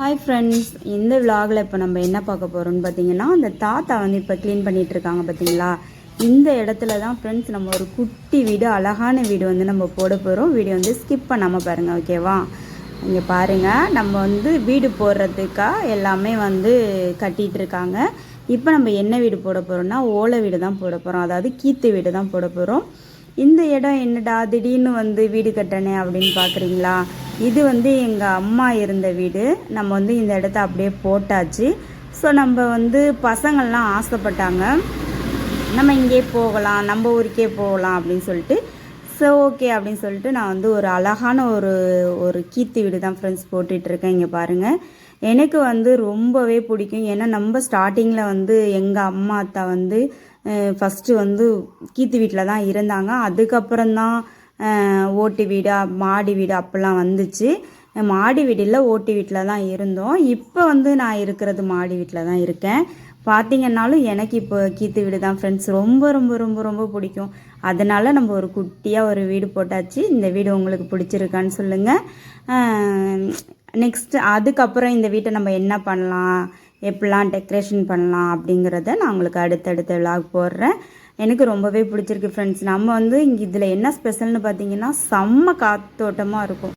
Hi friends இந்த விலாகில் இப்போ நம்ம என்ன பார்க்க போகிறோம்னு பார்த்தீங்கன்னா அந்த தாத்தா வந்து இப்போ க்ளீன் பண்ணிகிட்ருக்காங்க பார்த்தீங்களா? இந்த இடத்துல தான் ஃப்ரெண்ட்ஸ் நம்ம ஒரு குட்டி வீடு அழகான வீடு வந்து நம்ம போட போகிறோம் வீடியோ வந்து ஸ்கிப் பண்ணாமல் பாருங்கள் ஓகேவா இங்கே பாருங்கள் நம்ம வந்து வீடு போடுறதுக்காக எல்லாமே வந்து கட்டிகிட்டு இருக்காங்க. இப்போ நம்ம என்ன வீடு போட போகிறோம்னா ஓலை வீடு தான் போட போகிறோம் அதாவது கீத்து வீடு தான் போட போகிறோம் இந்த இடம் என்னடா? திடீர்னு வந்து வீடு கட்டணே அப்படின்னு பார்க்குறீங்களா இது வந்து எங்கள் அம்மா இருந்த வீடு. நம்ம வந்து இந்த இடத்த அப்படியே போட்டாச்சு. ஸோ நம்ம வந்து பசங்கள்லாம் ஆசைப்பட்டாங்க. நம்ம இங்கே போகலாம் நம்ம ஊருக்கே போகலாம் அப்படின்னு சொல்லிட்டு. ஸோ ஓகே அப்படின்னு சொல்லிட்டு நான் வந்து ஒரு அழகான ஒரு ஒரு கீத்து வீடு தான் ஃப்ரெண்ட்ஸ் போட்டுட்ருக்கேன் இங்கே பாருங்கள் எனக்கு வந்து ரொம்பவே பிடிக்கும். ஏன்னா நம்ம ஸ்டார்டிங்கில் வந்து எங்கள் அம்மா அத்தா வந்து ஃபஸ்ட்டு வந்து கீத்து வீட்டில் தான் இருந்தாங்க. அதுக்கப்புறம் தான் ஓட்டு வீடு மாடி வீடு அப்போல்லாம் வந்துச்சு. மாடி வீடில் ஓட்டு வீட்டில் தான் இருந்தோம். இப்போ வந்து நான் இருக்கிறது மாடி வீட்டில் தான் இருக்கேன். பார்த்தீங்கன்னாலும் எனக்கு இப்போ கீத்து வீடு தான் ஃப்ரெண்ட்ஸ் ரொம்ப ரொம்ப ரொம்ப ரொம்ப பிடிக்கும். அதனால் நம்ம ஒரு குட்டியாக ஒரு வீடு போட்டாச்சு. இந்த வீடு உங்களுக்கு பிடிச்சிருக்கான்னு சொல்லுங்கள் நெக்ஸ்ட் அதுக்கப்புறம் இந்த வீட்டை நம்ம என்ன பண்ணலாம்? எப்படிலாம் டெக்கரேஷன் பண்ணலாம் அப்படிங்கிறத நான் உங்களுக்கு அடுத்தடுத்த விலாக் போடுறேன். எனக்கு ரொம்பவே பிடிச்சிருக்கு ஃப்ரெண்ட்ஸ் நம்ம வந்து இங்கே இதில் என்ன ஸ்பெஷல்னு பார்த்தீங்கன்னா செம்ம காத்தோட்டமாக இருக்கும்.